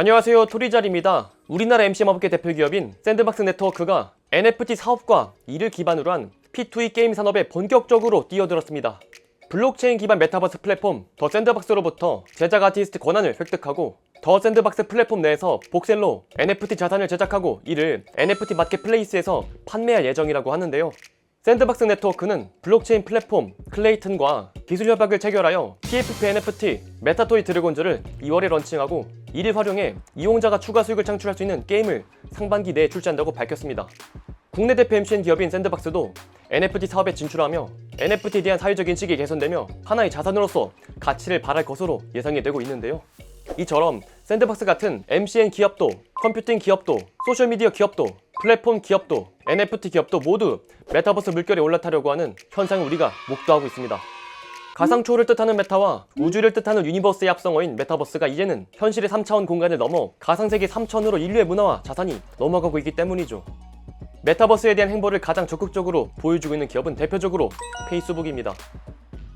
안녕하세요 토리잘입니다. 우리나라 MC마법계 대표 기업인 샌드박스 네트워크가 NFT 사업과 이를 기반으로 한 P2E 게임 산업에 본격적으로 뛰어들었습니다. 블록체인 기반 메타버스 플랫폼 더 샌드박스로부터 제작 아티스트 권한을 획득하고 더 샌드박스 플랫폼 내에서 복셀로 NFT 자산을 제작하고 이를 NFT 마켓플레이스에서 판매할 예정이라고 하는데요. 샌드박스 네트워크는 블록체인 플랫폼 클레이튼과 기술 협약을 체결하여 PFP NFT 메타토이 드래곤즈를 2월에 런칭하고 이를 활용해 이용자가 추가 수익을 창출할 수 있는 게임을 상반기 내에 출시한다고 밝혔습니다. 국내 대표 MCN 기업인 샌드박스도 NFT 사업에 진출하며 NFT에 대한 사회적 인식이 개선되며 하나의 자산으로서 가치를 발할 것으로 예상이 되고 있는데요. 이처럼 샌드박스 같은 MCN 기업도, 컴퓨팅 기업도, 소셜미디어 기업도, 플랫폼 기업도, NFT 기업도 모두 메타버스 물결에 올라타려고 하는 현상을 우리가 목도하고 있습니다. 가상초를 뜻하는 메타와 우주를 뜻하는 유니버스의 합성어인 메타버스가 이제는 현실의 3차원 공간을 넘어 가상세계 3차원으로 인류의 문화와 자산이 넘어가고 있기 때문이죠. 메타버스에 대한 행보를 가장 적극적으로 보여주고 있는 기업은 대표적으로 페이스북입니다.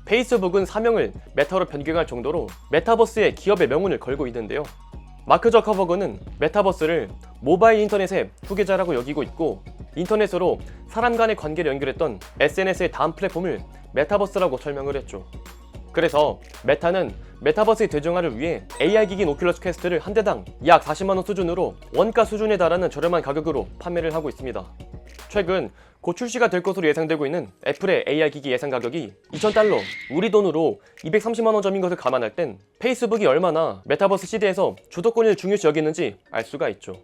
페이스북은 사명을 메타로 변경할 정도로 메타버스에 기업의 명운을 걸고 있는데요. 마크 저커버그는 메타버스를 모바일 인터넷의 후계자라고 여기고 있고 인터넷으로 사람 간의 관계를 연결했던 SNS의 다음 플랫폼을 메타버스라고 설명을 했죠. 그래서 메타는 메타버스의 대중화를 위해 AR 기기 오큘러스 퀘스트를 한 대당 약 40만 원 수준으로 원가 수준에 달하는 저렴한 가격으로 판매를 하고 있습니다. 최근 곧 출시가 될 것으로 예상되고 있는 애플의 AR 기기 예상 가격이 2,000달러, 우리 돈으로 230만 원 점인 것을 감안할 땐 페이스북이 얼마나 메타버스 시대에서 주도권을 중요시 여기는지 알 수가 있죠.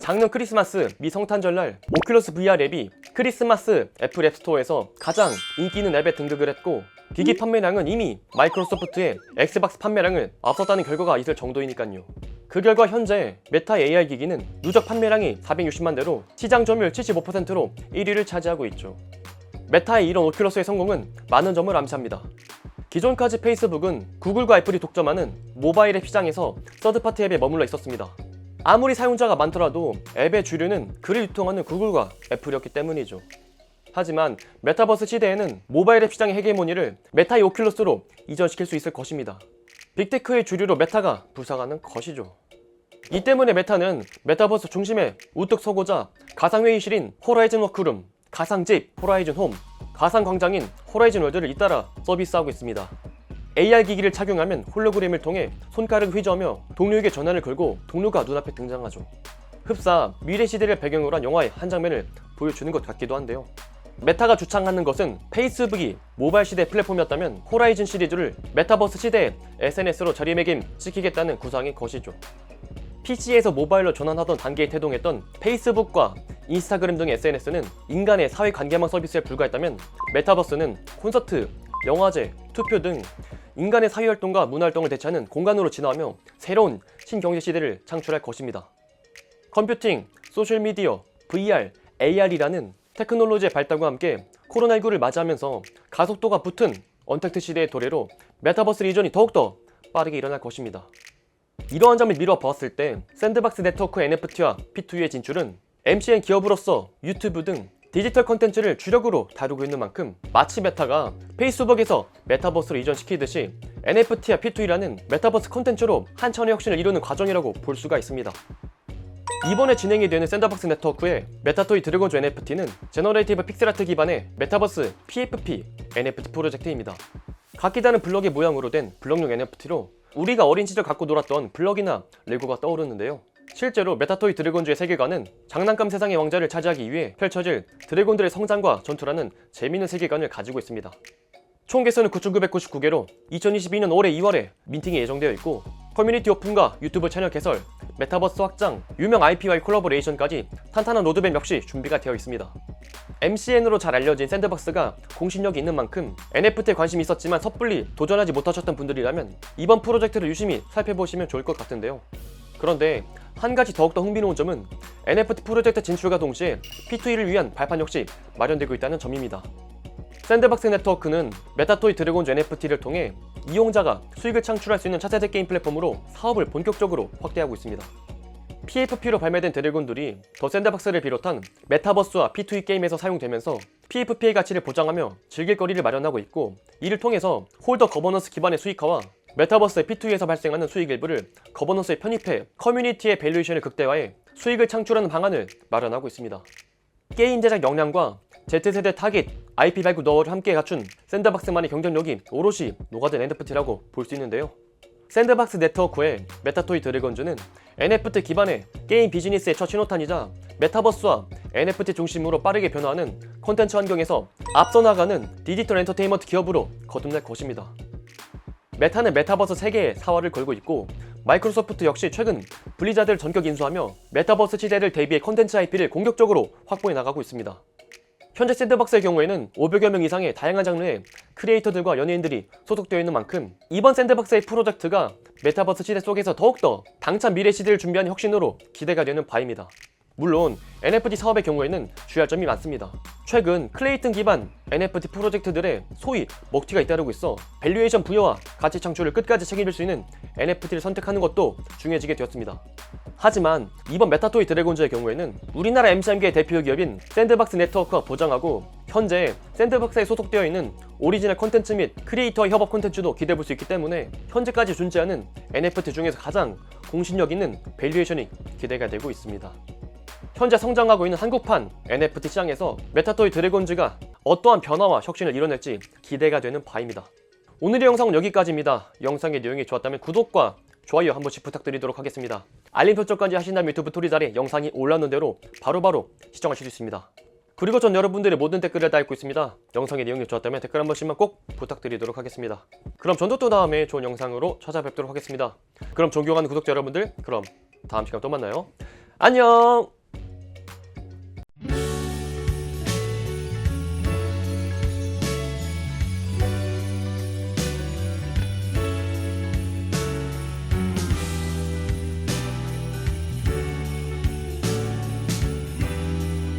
작년 크리스마스 미 성탄절날 오큘러스 VR 앱이 크리스마스 애플 앱스토어에서 가장 인기 있는 앱에 등극을 했고 기기 판매량은 이미 마이크로소프트의 엑스박스 판매량을 앞섰다는 결과가 있을 정도이니까요. 그 결과 현재 메타 AR 기기는 누적 판매량이 460만 대로 시장 점유율 75%로 1위를 차지하고 있죠. 메타의 이런 오큘러스의 성공은 많은 점을 암시합니다. 기존까지 페이스북은 구글과 애플이 독점하는 모바일 앱 시장에서 서드파티 앱에 머물러 있었습니다. 아무리 사용자가 많더라도 앱의 주류는 글을 유통하는 구글과 애플이었기 때문이죠. 하지만 메타버스 시대에는 모바일 앱 시장의 헤게모니를 메타의 오큘러스로 이전시킬 수 있을 것입니다. 빅테크의 주류로 메타가 부상하는 것이죠. 이 때문에 메타는 메타버스 중심에 우뚝 서고자 가상회의실인 호라이즌 워크룸, 가상집 호라이즌 홈, 가상광장인 호라이즌 월드를 잇따라 서비스하고 있습니다. AR 기기를 착용하면 홀로그램을 통해 손가락을 휘저으며 동료에게 전화를 걸고 동료가 눈앞에 등장하죠. 흡사 미래 시대를 배경으로 한 영화의 한 장면을 보여주는 것 같기도 한데요. 메타가 주창하는 것은 페이스북이 모바일 시대 플랫폼이었다면 호라이즌 시리즈를 메타버스 시대의 SNS로 자리매김 시키겠다는 구상의 것이죠. PC에서 모바일로 전환하던 단계에 태동했던 페이스북과 인스타그램 등의 SNS는 인간의 사회 관계망 서비스에 불과했다면 메타버스는 콘서트, 영화제, 투표 등 인간의 사회활동과 문화활동을 대체하는 공간으로 진화하며 새로운 신경제 시대를 창출할 것입니다. 컴퓨팅, 소셜미디어, VR, AR이라는 테크놀로지의 발달과 함께 코로나19를 맞이하면서 가속도가 붙은 언택트 시대의 도래로 메타버스 이전이 더욱더 빠르게 일어날 것입니다. 이러한 점을 미뤄 보았을 때 샌드박스 네트워크 NFT와 P2E의 진출은 MCN 기업으로서 유튜브 등 디지털 컨텐츠를 주력으로 다루고 있는 만큼 마치 메타가 페이스북에서 메타버스로 이전시키듯이 NFT와 P2E라는 메타버스 컨텐츠로 한천의 혁신을 이루는 과정이라고 볼 수가 있습니다. 이번에 진행이 되는 샌드박스 네트워크의 메타토이 드래곤즈 NFT는 제너레이티브 픽셀아트 기반의 메타버스 PFP NFT 프로젝트입니다. 각기 다른 블럭의 모양으로 된 블럭용 NFT로 우리가 어린 시절 갖고 놀았던 블럭이나 레고가 떠오르는데요. 실제로 메타토이 드래곤즈의 세계관은 장난감 세상의 왕자를 차지하기 위해 펼쳐질 드래곤들의 성장과 전투라는 재미있는 세계관을 가지고 있습니다. 총 개수는 9,999개로 2022년 올해 2월에 민팅이 예정되어 있고 커뮤니티 오픈과 유튜브 채널 개설, 메타버스 확장, 유명 IP와의 콜라보레이션까지 탄탄한 로드맵 역시 준비가 되어 있습니다. MCN으로 잘 알려진 샌드박스가 공신력이 있는 만큼 NFT에 관심이 있었지만 섣불리 도전하지 못하셨던 분들이라면 이번 프로젝트를 유심히 살펴보시면 좋을 것 같은데요. 그런데 한 가지 더욱더 흥미로운 점은 NFT 프로젝트 진출과 동시에 P2E를 위한 발판 역시 마련되고 있다는 점입니다. 샌드박스 네트워크는 메타토이 드래곤즈 NFT를 통해 이용자가 수익을 창출할 수 있는 차세대 게임 플랫폼으로 사업을 본격적으로 확대하고 있습니다. PFP로 발매된 드래곤들이 더 샌드박스를 비롯한 메타버스와 P2E 게임에서 사용되면서 PFP의 가치를 보장하며 즐길 거리를 마련하고 있고 이를 통해서 홀더 거버넌스 기반의 수익화와 메타버스의 P2E에서 발생하는 수익 일부를 거버넌스에 편입해 커뮤니티의 밸류에이션을 극대화해 수익을 창출하는 방안을 마련하고 있습니다. 게임 제작 역량과 Z세대 타깃, IP 발굴 노하우를 함께 갖춘 샌드박스만의 경쟁력이 오롯이 녹아든 NFT라고 볼 수 있는데요. 샌드박스 네트워크의 메타토이 드래곤즈는 NFT 기반의 게임 비즈니스의 첫 신호탄이자 메타버스와 NFT 중심으로 빠르게 변화하는 콘텐츠 환경에서 앞서 나가는 디지털 엔터테인먼트 기업으로 거듭날 것입니다. 메타는 메타버스 세계에 사활을 걸고 있고 마이크로소프트 역시 최근 블리자드를 전격 인수하며 메타버스 시대를 대비해 콘텐츠 IP를 공격적으로 확보해 나가고 있습니다. 현재 샌드박스의 경우에는 500여 명 이상의 다양한 장르의 크리에이터들과 연예인들이 소속되어 있는 만큼 이번 샌드박스의 프로젝트가 메타버스 시대 속에서 더욱더 당찬 미래 시대를 준비하는 혁신으로 기대가 되는 바입니다. 물론 NFT 사업의 경우에는 주의할 점이 많습니다. 최근 클레이튼 기반 NFT 프로젝트들의 소위 먹튀가 잇따르고 있어 밸류에이션 부여와 가치 창출을 끝까지 책임질 수 있는 NFT를 선택하는 것도 중요해지게 되었습니다. 하지만 이번 메타토이 드래곤즈의 경우에는 우리나라 MCM계의 대표 기업인 샌드박스 네트워크가 보장하고 현재 샌드박스에 소속되어 있는 오리지널 콘텐츠 및 크리에이터 협업 콘텐츠도 기대해 볼 수 있기 때문에 현재까지 존재하는 NFT 중에서 가장 공신력 있는 밸류에이션이 기대가 되고 있습니다. 현재 성장하고 있는 한국판 NFT 시장에서 메타토이 드래곤즈가 어떠한 변화와 혁신을 이뤄낼지 기대가 되는 바입니다. 오늘의 영상은 여기까지입니다. 영상의 내용이 좋았다면 구독과 좋아요 한 번씩 부탁드리도록 하겠습니다. 알림 설정까지 하신다면 유튜브 토리자리에 영상이 올라오는 대로 바로바로 시청하실 수 있습니다. 그리고 전 여러분들의 모든 댓글을 다 읽고 있습니다. 영상의 내용이 좋았다면 댓글 한 번씩만 꼭 부탁드리도록 하겠습니다. 그럼 전도 또 다음에 좋은 영상으로 찾아뵙도록 하겠습니다. 그럼 존경하는 구독자 여러분들, 그럼 다음 시간 또 만나요. 안녕!